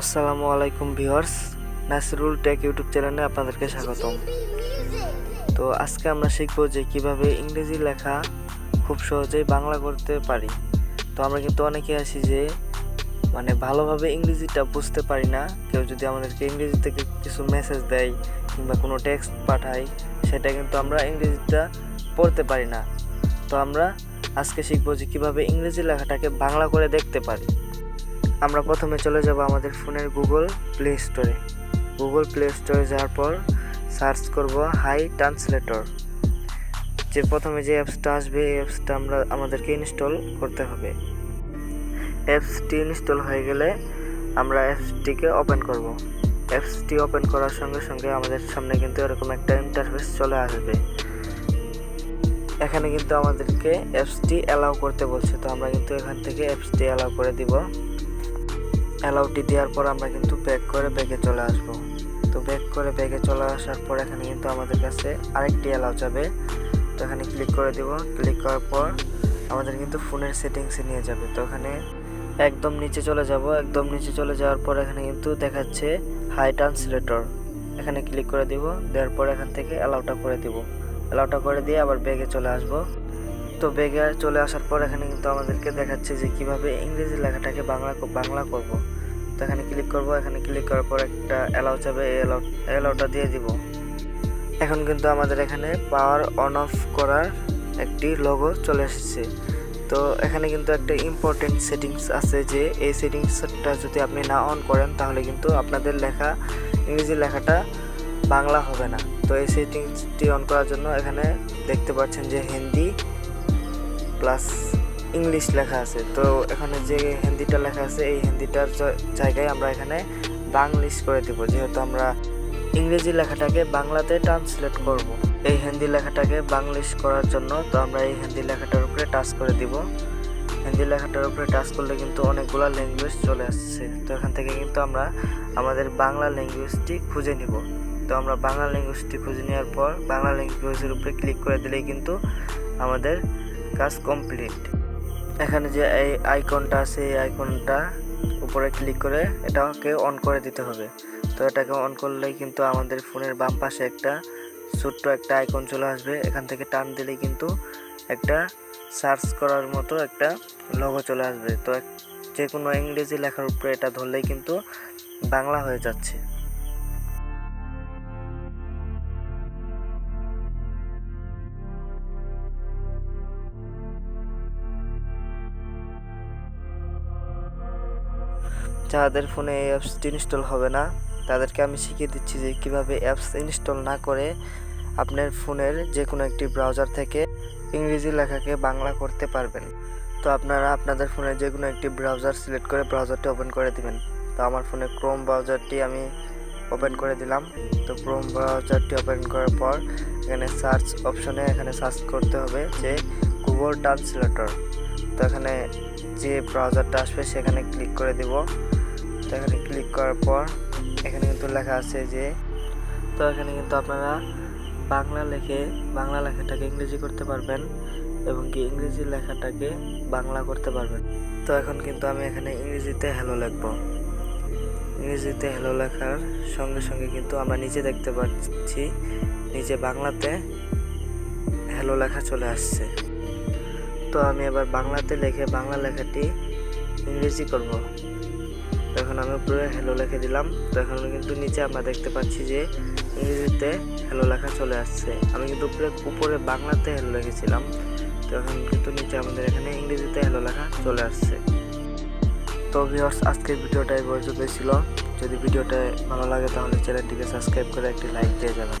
আসসালামু আলাইকুম viewers, Nasirul take YouTube চ্যানেলে আপনাদেরকে স্বাগতম। তো আজকে আমরা শিখব যে কীভাবে ইংরেজি লেখা খুব সহজেই বাংলা করতে পারি। তো আমরা কিন্তু অনেকে আছি যে মানে ভালোভাবে ইংরেজিটা বুঝতে পারি না। কেউ যদি আমাদেরকে ইংরেজি থেকে কিছু মেসেজ দেয় কিংবা কোনো টেক্সট পাঠায়, সেটা কিন্তু আমরা ইংরেজিটা পড়তে পারি না। তো আমরা আজকে শিখব যে কীভাবে ইংরেজি লেখাটাকে বাংলা করে দেখতে পারি। আমরা প্রথমে চলে যাব আমাদের ফোনের গুগল প্লে স্টোরে গুগল প্লে স্টোরে যাওয়ার পর সার্চ করব হাই ট্রান্সলেটর। যে প্রথমে যে অ্যাপসটা আসবে, এই অ্যাপসটা আমরা, আমাদেরকে ইনস্টল করতে হবে। অ্যাপসটি ইনস্টল হয়ে গেলে আমরা অ্যাপসটিকে ওপেন করব। অ্যাপসটি ওপেন করার সঙ্গে সঙ্গে আমাদের সামনে কিন্তু এরকম একটা ইন্টারফেস চলে আসবে। এখানে কিন্তু আমাদেরকে অ্যাপসটি অ্যালাউ করতে বলছে। তো আমরা কিন্তু এখান থেকে অ্যাপসটি অ্যালাউ করে দিব। অ্যালাউটি দেওয়ার পর আমরা কিন্তু ব্যাক করে ব্যাগে চলে আসব। তো ব্যাক করে ব্যাগে চলে আসার পর এখানে কিন্তু আমাদের কাছে আরেকটি অ্যালাউ যাবে। তো এখানে ক্লিক করে দিব। ক্লিক করার পর আমাদের কিন্তু ফোনের সেটিংসে নিয়ে যাবে। তো এখানে একদম নিচে চলে যাব। একদম নিচে চলে যাওয়ার পর এখানে কিন্তু দেখাচ্ছে হাই ট্রান্সলেটর এখানে ক্লিক করে দিব। দেওয়ার পর এখান থেকে অ্যালাউটা করে দিব। অ্যালাউটা করে দিয়ে আবার ব্যাগে চলে আসব। তো বেগে চলে আসার পর এখানে কিন্তু আমাদেরকে দেখাচ্ছে যে কীভাবে ইংরেজি লেখাটাকে বাংলা বাংলা করব। তো এখানে ক্লিক করব, এখানে ক্লিক করার পর একটা অ্যালাউ এই অ্যালাউ অ্যালাউটা দিয়ে দিব। এখন কিন্তু আমাদের এখানে পাওয়ার অন অফ করার একটি লোগো চলে এসেছে। তো এখানে কিন্তু একটা ইম্পর্টেন্ট সেটিংস আছে যে এই সেটিংসটা যদি আপনি না অন করেন, তাহলে কিন্তু আপনাদের লেখা, ইংরেজি লেখাটা বাংলা হবে না। তো এই সেটিংসটি অন করার জন্য এখানে দেখতে পাচ্ছেন যে হিন্দি প্লাস ইংলিশ লেখা আছে। তো এখানে যে হিন্দিটা লেখা আছে, এই হিন্দিটার জায়গায় আমরা এখানে বাংলিশ করে দিব। যেহেতু আমরা ইংরেজি লেখাটাকে বাংলাতে ট্রান্সলেট করব। এই হিন্দি লেখাটাকে বাংলিশ করার জন্য তো আমরা এই হিন্দি লেখাটার উপরে টাচ করে দিব। হিন্দি লেখাটার উপরে টাচ করলে কিন্তু অনেকগুলো ল্যাঙ্গুয়েজ চলে আসছে। তো এখান থেকে কিন্তু আমরা আমাদের বাংলা ল্যাঙ্গুয়েজটি খুঁজে নিব। তো আমরা বাংলা ল্যাঙ্গুয়েজটি খুঁজে নেওয়ার পর বাংলা ল্যাঙ্গুয়েজের উপরে ক্লিক করে দিলেই কিন্তু আমাদের কাজ কমপ্লিট। এখানে যে এই আইকনটা আছে, এই আইকনটা উপরে ক্লিক করে এটাকে অন করে দিতে হবে। তো এটাকে অন করলেই কিন্তু আমাদের ফোনের বাম পাশে একটা ছোট্ট একটা আইকন চলে আসবে। এখান থেকে টান দিলেই কিন্তু একটা সার্চ করার মতো একটা লগো চলে আসবে। তো যে কোনো ইংরেজি লেখার উপরে এটা ধরলেই কিন্তু বাংলা হয়ে যাচ্ছে। যাদের ফোনে এই অ্যাপসটি ইনস্টল হবে না, তাদেরকে আমি শিখিয়ে দিচ্ছি যে কীভাবে অ্যাপস ইনস্টল না করে আপনার ফোনের যে কোনো একটি ব্রাউজার থেকে ইংরেজি লেখাকে বাংলা করতে পারবেন। তো আপনারা আপনাদের ফোনে যে কোনো একটি ব্রাউজার সিলেক্ট করে ব্রাউজারটি ওপেন করে দিবেন। তো আমার ফোনে ক্রোম ব্রাউজারটি আমি ওপেন করে দিলাম। তো ক্রোম ব্রাউজারটি ওপেন করার পর এখানে সার্চ অপশনে এখানে সার্চ করতে হবে যে গুগল ট্রান্সলেটর তো এখানে যে ব্রাউজারটা আসবে সেখানে ক্লিক করে দিব। এখানে ক্লিক করার পর এখানে কিন্তু লেখা আছে যে, তো এখানে কিন্তু আপনারা বাংলা লেখে বাংলা লেখাটাকে ইংরেজি করতে পারবেন এবং কি ইংরেজি লেখাটাকে বাংলা করতে পারবেন। তো এখন কিন্তু আমি এখানে ইংরেজিতে হ্যালো লিখব। ইংরেজিতে হ্যালো লেখার সঙ্গে সঙ্গে কিন্তু আমরা নিচে দেখতে পাচ্ছি, নিচে বাংলাতে হ্যালো লেখা চলে আসছে। তো আমি এবার বাংলাতে লিখে বাংলা লেখাটি ইংরেজি করব। তখন আমি উপরে হ্যালো লিখে দিলাম। তখন কিন্তু নিচে আমরা দেখতে পাচ্ছি যে ইংরেজিতে হ্যালো লেখা চলে আসছে। আমি কিন্তু উপরে উপরে বাংলাতে হ্যালো লিখেছিলাম। তখন কিন্তু নিচে আমাদের এখানে ইংরেজিতে হ্যালো লেখা চলে আসছে। তো ভিউয়ার্স আজকের ভিডিওটা এই পর্যন্ত ছিল। যদি ভিডিওটা ভালো লাগে তাহলে চ্যানেলটিকে সাবস্ক্রাইব করে একটি লাইক দিয়ে যাবেন।